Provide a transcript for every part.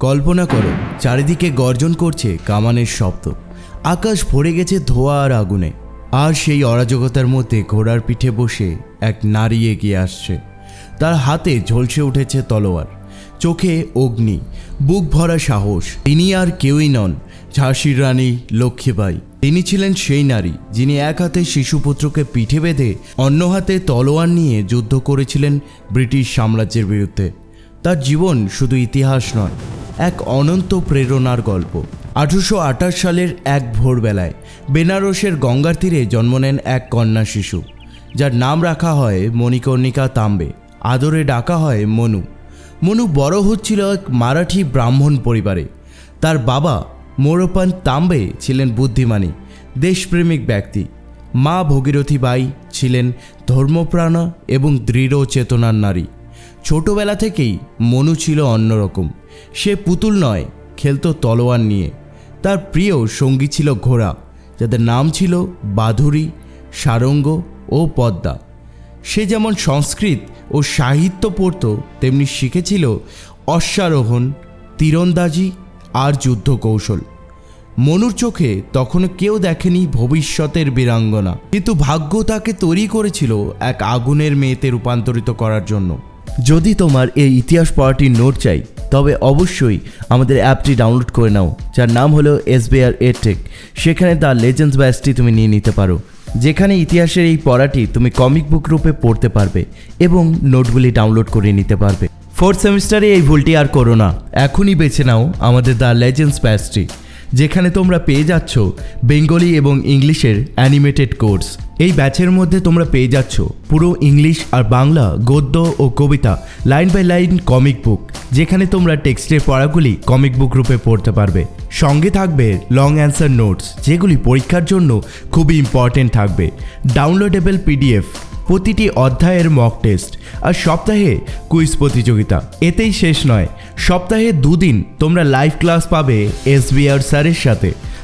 কল্পনা করো, চারিদিকে গর্জন করছে কামানের শব্দ। আকাশ ভরে গেছে ধোয়া আর আগুনে। আর সেই অরাজকতার মধ্যে ঘোড়ার পিঠে বসে এক নারী এগিয়ে আসছে। তার হাতে ঝলসে উঠেছে তলোয়ার। চোখে অগ্নি, বুক ভরা সাহস। তিনি আর কেউই নন, ঝাঁসির রানী লক্ষ্মীবাই তিনি ছিলেন সেই নারী যিনি এক হাতে শিশুপুত্রকে পিঠে বেঁধে অন্য হাতে তলোয়ার নিয়ে যুদ্ধ করেছিলেন ব্রিটিশ সাম্রাজ্যের বিরুদ্ধে। তার জীবন শুধু ইতিহাস নয় এক অনন্ত প্রেরণার গল্প। আঠারোশো আঠাশ সালের এক ভোরবেলায় বেনারসের গঙ্গার তীরে জন্ম নেন এক কন্যা শিশু। যার নাম রাখা হয় মণিকর্ণিকা তাম্বে। আদরে ডাকা হয় মনু। মনু বড় হচ্ছিল এক মারাঠি ব্রাহ্মণ পরিবারে। তার বাবা মোরপান তাম্বে ছিলেন বুদ্ধিমানী, দেশপ্রেমিক ব্যক্তি। মা ভগীরথী বাই ছিলেন ধর্মপ্রাণা এবং দৃঢ় চেতনার নারী। ছোটবেলা থেকেই মনু ছিল অন্যরকম। সে পুতুল নয়, খেলতো তলোয়ার নিয়ে। তার প্রিয় সঙ্গী ছিল ঘোড়া, যাদের নাম ছিল বাধুরী, সারঙ্গ ও পদ্মা। সে যেমন সংস্কৃত ও সাহিত্য পড়ত, তেমনি শিখেছিল অশ্বারোহণ, তীরন্দাজি আর যুদ্ধ কৌশল মনুর চোখে তখনও কেউ দেখেনি ভবিষ্যতের বীরাঙ্গনা। কিন্তু ভাগ্য তাকে তৈরি করেছিল এক আগুনের মেয়েতে রূপান্তরিত করার জন্য। যদি তোমার এই ইতিহাস পড়াটির নোট চাই তবে অবশ্যই আমাদের অ্যাপটি ডাউনলোড করে নাও, যার নাম হলো এসবিআর এরটেক সেখানে দ্য লেজেন্ডস ব্যাচটি তুমি নিয়ে নিতে পারো, যেখানে ইতিহাসের এই পড়াটি তুমি কমিক বুক রূপে পড়তে পারবে এবং নোটগুলি ডাউনলোড করে নিতে পারবে। ফোর্থ সেমিস্টারে এই ভুলটি আর করো না, এখনই বেছে নাও আমাদের দ্য লেজেন্ডস ব্যাচটি, যেখানে তোমরা পেয়ে যাচ্ছ বেঙ্গলি এবং ইংলিশের অ্যানিমেটেড কোর্স। এই ব্যাচের মধ্যে তোমরা পেয়ে যাচ্ছ পুরো ইংলিশ আর বাংলা গদ্য ও কবিতা, line by line comic book যেখানে তোমরা টেক্সটের পড়াগুলি কমিক বুক রূপে পড়তে পারবে। সঙ্গে থাকবে লং অ্যান্সার নোটস যেগুলি পরীক্ষার জন্য খুবই ইম্পর্টেন্ট থাকবে। ডাউনলোডেবল পিডিএফ প্রতিটি অধ্যায়ের মক টেস্ট আর সপ্তাহে কুইজ প্রতিযোগিতা। এতেই শেষ নয়, সপ্তাহে দুদিন তোমরা লাইভ ক্লাস পাবে এসবিআর স্যারের সাথে।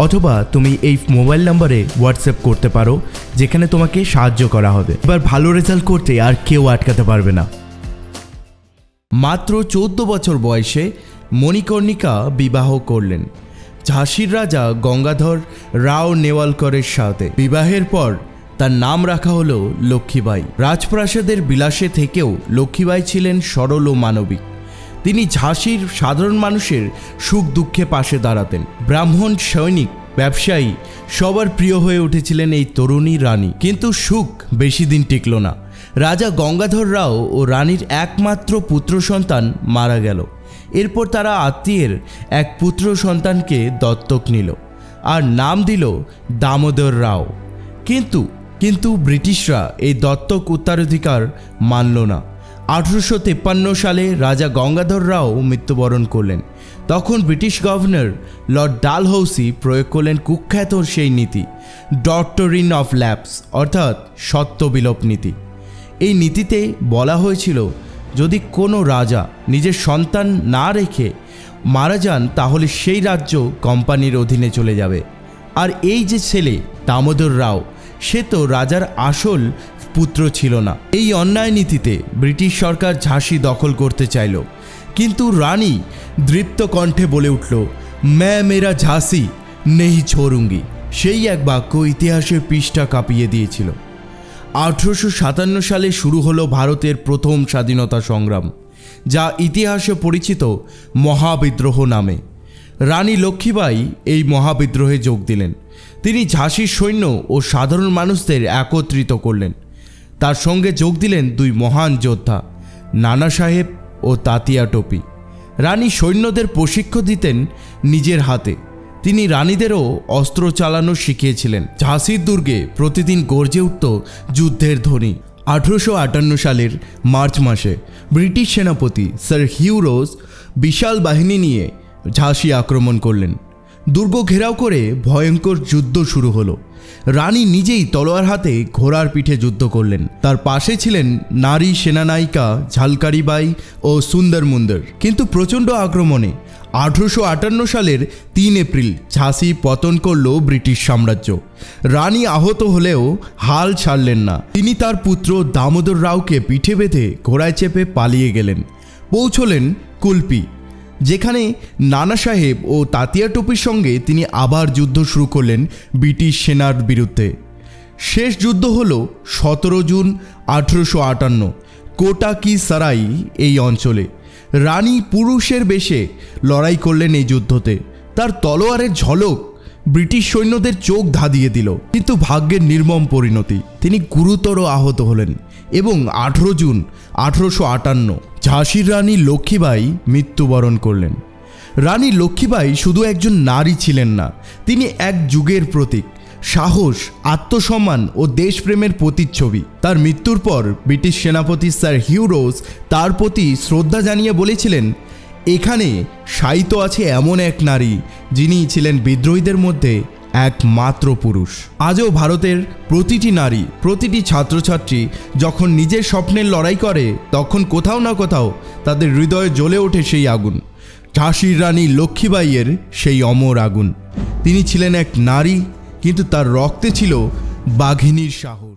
অথবা তুমি এই মোবাইল নম্বরে হোয়াটসঅ্যাপ করতে পারো, যেখানে তোমাকে সাহায্য করা হবে। এবার ভালো রেজাল্ট করতে আর কেউ আটকাতে পারবে না। মাত্র চোদ্দ বছর বয়সে মণিকর্ণিকা বিবাহ করলেন। ঝাঁসির রাজা গঙ্গাধর রাও নেওয়ালকরের সাথে। বিবাহের পর তার নাম রাখা হলো লক্ষ্মীবাই। রাজপ্রাসাদের বিলাসে থেকেও লক্ষ্মীবাই ছিলেন সরল ও মানবিক। তিনি ঝাঁসির সাধারণ মানুষের সুখ দুঃখে পাশে দাঁড়াতেন। ব্রাহ্মণ সৈনিক, ব্যবসায়ী, সবার প্রিয় হয়ে উঠেছিলেন এই তরুণী রানী। কিন্তু সুখ বেশি দিন টিকল না। রাজা গঙ্গাধর রাও ও রানীর একমাত্র পুত্র সন্তান মারা গেল। এরপর তারা আত্মীয়ের এক পুত্র সন্তানকে দত্তক নিল আর নাম দিল দামোদর রাও। কিন্তু কিন্তু ব্রিটিশরা এই দত্তক উত্তরাধিকার মানল না। আঠেরোশো তেপ্পান্ন সালে রাজা গঙ্গাধর রাও মৃত্যুবরণ করলেন। তখন ব্রিটিশ গভর্নর লর্ড ডালহৌসি প্রয়োগ করলেন কুখ্যাত সেই নীতি, ডক্টরিন অফ ল্যাবস অর্থাৎ সত্য বিলোপ নীতি। এই নীতিতে বলা হয়েছিল, যদি কোনো রাজা নিজের সন্তান না রেখে মারা যান, তাহলে সেই রাজ্য কোম্পানির অধীনে চলে যাবে। আর এই যে ছেলে দামোদর রাও, সে তো রাজার আসল পুত্র ছিল না। এই অন্যায় নীতিতে ব্রিটিশ সরকার ঝাঁসি দখল করতে চাইল। কিন্তু রানী দৃপ্ত কণ্ঠে বলে উঠল, ম্যা মেরা ঝাঁসি নেই ছোড়ুঙ্গি সেই এক বাক্য ইতিহাসের পৃষ্ঠা কাঁপিয়ে দিয়েছিল। আঠেরোশো সাতান্ন সালে শুরু হলো ভারতের প্রথম স্বাধীনতা সংগ্রাম, যা ইতিহাসে পরিচিত মহাবিদ্রোহ নামে। রানী লক্ষ্মীবাই এই মহাবিদ্রোহে যোগ দিলেন। তিনি ঝাঁসির সৈন্য ও সাধারণ মানুষদের একত্রিত করলেন। তার সঙ্গে যোগ দিলেন দুই মহান যোদ্ধা, নানা সাহেব ও তাতিয়া টপি। রানী সৈন্যদের প্রশিক্ষণ দিতেন নিজের হাতে। তিনি রানীদেরও অস্ত্র চালানো শিখিয়েছিলেন। ঝাঁসির দুর্গে প্রতিদিন গর্জে উঠত যুদ্ধের ধ্বনি। আঠেরোশো আটান্ন সালের মার্চ মাসে ব্রিটিশ সেনাপতি স্যার হিউরোজ বিশাল বাহিনী নিয়ে ঝাঁসি আক্রমণ করলেন। দুর্গ ঘেরাও করে ভয়ঙ্কর যুদ্ধ শুরু হলো। রানী নিজেই তলোয়ার হাতে ঘোড়ার পিঠে যুদ্ধ করলেন। তার পাশে ছিলেন নারী সেনানায়িকা ঝালকারিবাই ও সুন্দর মুন্দর। কিন্তু প্রচণ্ড আক্রমণে আঠেরোশো আটান্ন সালের তিন এপ্রিল ঝাঁসি পতন করল ব্রিটিশ সাম্রাজ্য। রানী আহত হলেও হাল ছাড়লেন না। তিনি তার পুত্র দামোদর রাওকে পিঠে বেঁধে ঘোড়ায় চেপে পালিয়ে গেলেন। পৌঁছলেন কুলপি। যেখানে নানা সাহেব ও তাতিয়া টুপির সঙ্গে তিনি আবার যুদ্ধ শুরু করলেন ব্রিটিশ সেনার বিরুদ্ধে। শেষ যুদ্ধ হল সতেরো জুন আঠেরোশো আটান্ন, কোটাকি সারাই এই অঞ্চলে। রানী পুরুষের বেশে লড়াই করলেন এই যুদ্ধতে। তার তলোয়ারের ঝলক ব্রিটিশ সৈন্যদের চোখ ধাঁধিয়ে দিল, কিন্তু ভাগ্যের নির্মম পরিণতি। তিনি গুরুতর আহত হলেন এবং আঠেরো জুন আঠেরোশো আটান্ন ঝাঁসির রানী লক্ষ্মীবাই মৃত্যুবরণ করলেন। রানী লক্ষ্মীবাই শুধু একজন নারী ছিলেন না, তিনি এক যুগের প্রতীক, সাহস, আত্মসম্মান ও দেশপ্রেমের প্রতিচ্ছবি। তার মৃত্যুর পর ব্রিটিশ সেনাপতি স্যার হিউরোস তার প্রতি শ্রদ্ধা জানিয়ে বলেছিলেন, এখানে সাহিত্য আছে এমন এক নারী যিনি ছিলেন বিদ্রোহীদের মধ্যে একমাত্র পুরুষ। আজও ভারতের প্রতিটি নারী, প্রতিটি ছাত্রছাত্রী যখন নিজের স্বপ্নের লড়াই করে, তখন কোথাও না কোথাও তাদের হৃদয়ে জ্বলে ওঠে সেই আগুন। ঝাঁসির রানী লক্ষ্মীবাইয়ের সেই অমর আগুন। তিনি ছিলেন এক নারী, কিন্তু তার রক্তে ছিল বাঘিনীর সাহস।